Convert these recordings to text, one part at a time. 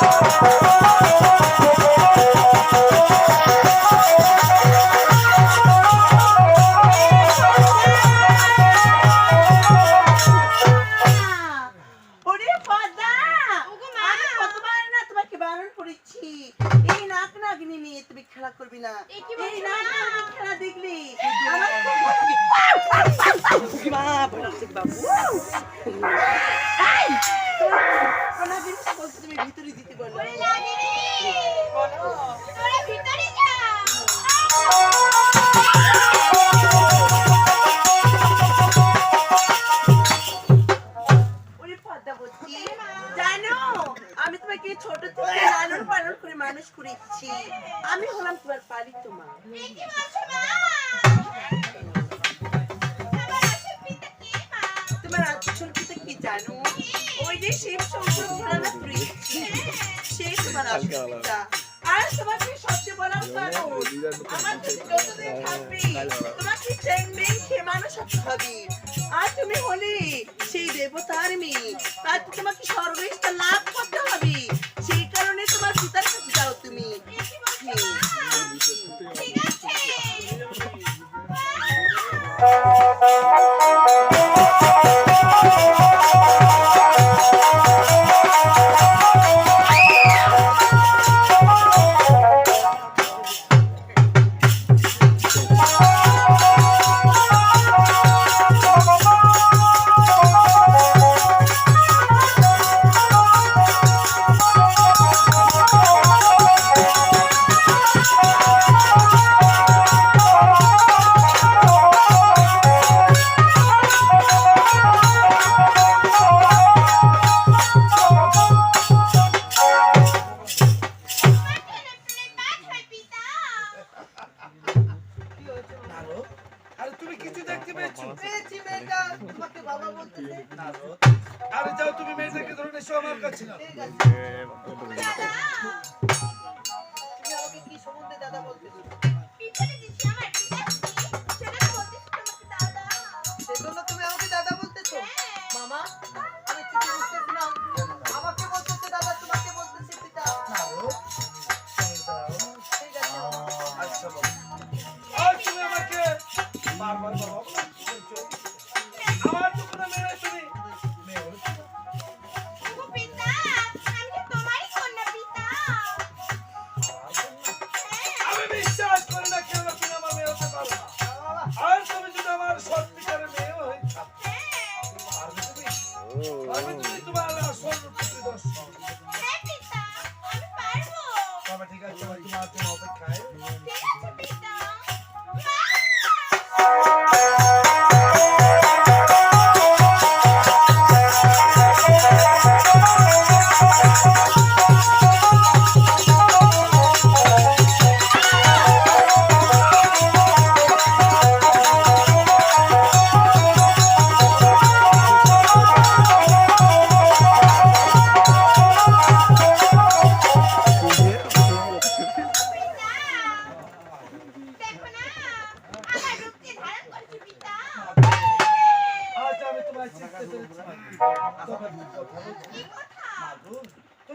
Thank you. বারণ করেছি। এই নাক নাগিনি নিয়ে তুমি খেলা করবি না। এই নাক নাগিনি খেলা দেখলি ভিতরে দিতে বলো। তোমাকে ছোট থেকে লালন পালন করে মানুষ করেছি। আমি হলাম তোমার পালিত মা। তোমার আসল পিতা কি জানো? ওই যে শিব সংসার ঘোরানো করেছি। সে তোমার আসল আর তোমাকে সবচেয়ে বলা কারণ আমার যতদিন থাকবে তোমাকে চেনবেন সে মানুষ হবে। আর তুমি হলে সেই দেবতার মেয়ে। তাই তোমাকে সর্বেশটা লাভ করতে হবে। si সম্বন্ধে দাদা বলতেছি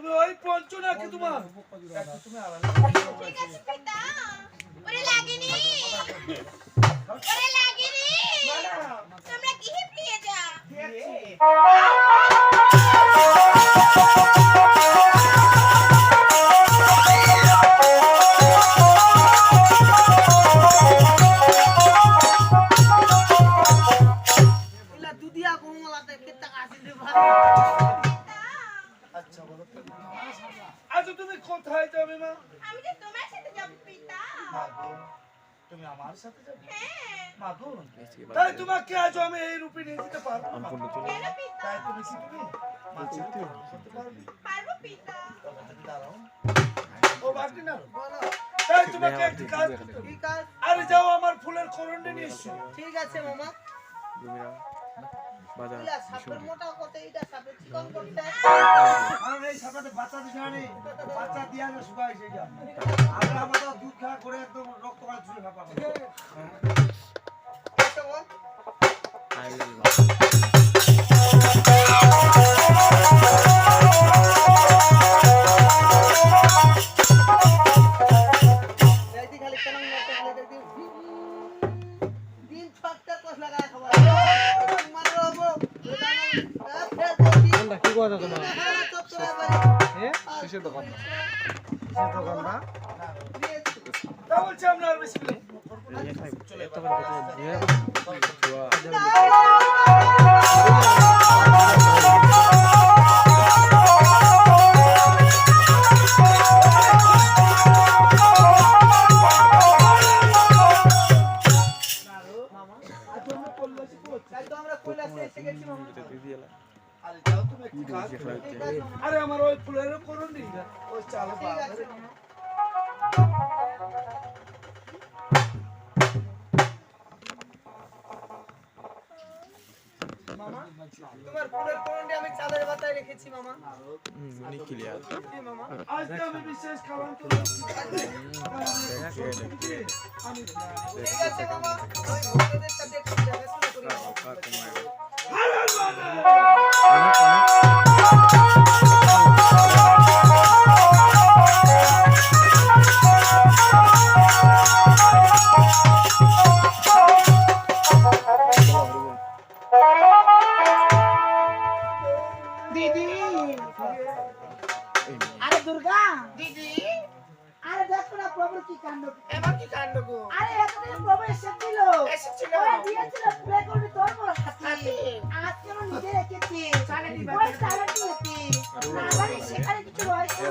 তুমি ওই পঞ্চু নাকি তোমার। ঠিক আছে পিতা ওরে লাগেনি। ওরে লাগেনি। তোমরা কি প্রিয়ে যা? বাচ্চা আচ্ছা, তুমি কোথায় যাবে মা? আমি তো তোমার সাথে যাব পিতা। তুমি আমার সাথে যাবে? হ্যাঁ। মা তাই তোমাকে আজ আমি এই রূপে নিয়ে যেতে পারব তাই তুমি কি তুমি? পারব পিতা। দাঁড়াও। ও বাকি না। তাই তোমাকে কাজ কি কাজ আরে যাও আমার ফুলের খরণ্ডে নিয়ে এসো। ঠিক আছে মামা। বাজার সাপের মোটা কত এটা সাপের চিকন করতে সাপাতে বাচ্চা দিছে না। বাচ্চা দিয়া না শুকায় সেইটা। আমরা আমাদের দুধ খাওয়া করে একদম রক্ত করা চুষে খাওয়া কিসের দোকান? কিসের দোকান না? তা বলছি আমরা আর বেশি বিলম্ব করব না। চলে আরে আমার ওই ফুলের ওই চালে বাবা মামা। মামা তোমার ফুলের কোরণটি আমি চালের বাতায় রেখেছি মামা। মামা? আজ আমি বিশেষ খাবার তো আমি ঠিক আছে মামা। ওই ভক্তদের সাথে একটু দেখাশোনা করি আরে দুর্গা। দিদি আরে দেখো না প্রভু কি কাণ্ড? এবার কি কাণ্ড গো? আরে এতদিন প্রভু এসেছিল। এসেছিল। ওরা দিয়েছিল প্লে করে তোর বড় হাতি। হাতি। আজকে আমরা নিজে রেখেছি। চালাকি ওই বাকি। চালাকি না বাড়ি সেখানে কিছু রয়েছে